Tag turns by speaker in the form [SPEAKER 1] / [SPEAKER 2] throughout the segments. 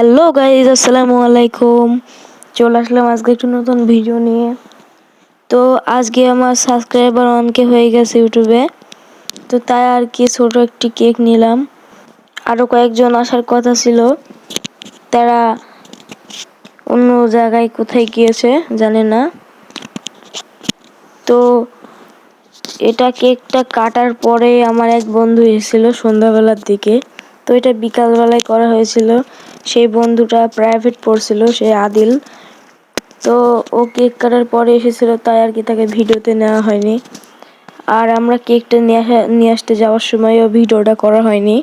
[SPEAKER 1] Hello guys, আসসালামু আলাইকুম। চলে আসলাম আজকে একটু নতুন ভিডিও নিয়ে। তো আজকে আমার সাবস্ক্রাইবার অনকে হয়ে গেছে ইউটিউবে। তো তাই আর কি ছোট একটি কেক নিলাম। আরও কয়েকজন আসার কথা ছিল। তারা অন্য জায়গায় কোথায় গিয়েছে জানে না। তো এটা কেকটা কাটার পরে আমার এক বন্ধু এসেছিল সন্ধ্যাবেলার দিকে। তো এটা বিকালবেলায় করা হয়েছিল। সেই বন্ধুটা প্রাইভেট পড়ছিল, সে আদিল। তো ও কেক কাটার পরে এসেছিল, তাই আর কি তাকে ভিডিওতে নেওয়া হয়নি। আর আমরা কেকটা নিয়ে নিয়ে আসতে যাওয়ার সময়ও ভিডিওটা করা হয়নি।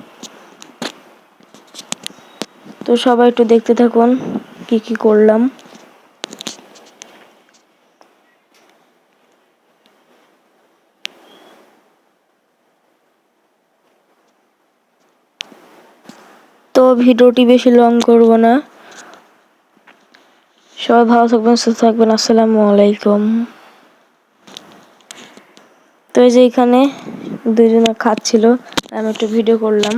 [SPEAKER 1] তো সবাই একটু দেখতে থাকুন, কি কি করলাম। তো ভিডিওটি বেশি লং করব না সবাই ভালো থাকবেন, সুস্থ থাকবেন, আসসালামু আলাইকুম তো এই যে এখানে দুজনে খাচ্ছিল, আমি একটু ভিডিও করলাম।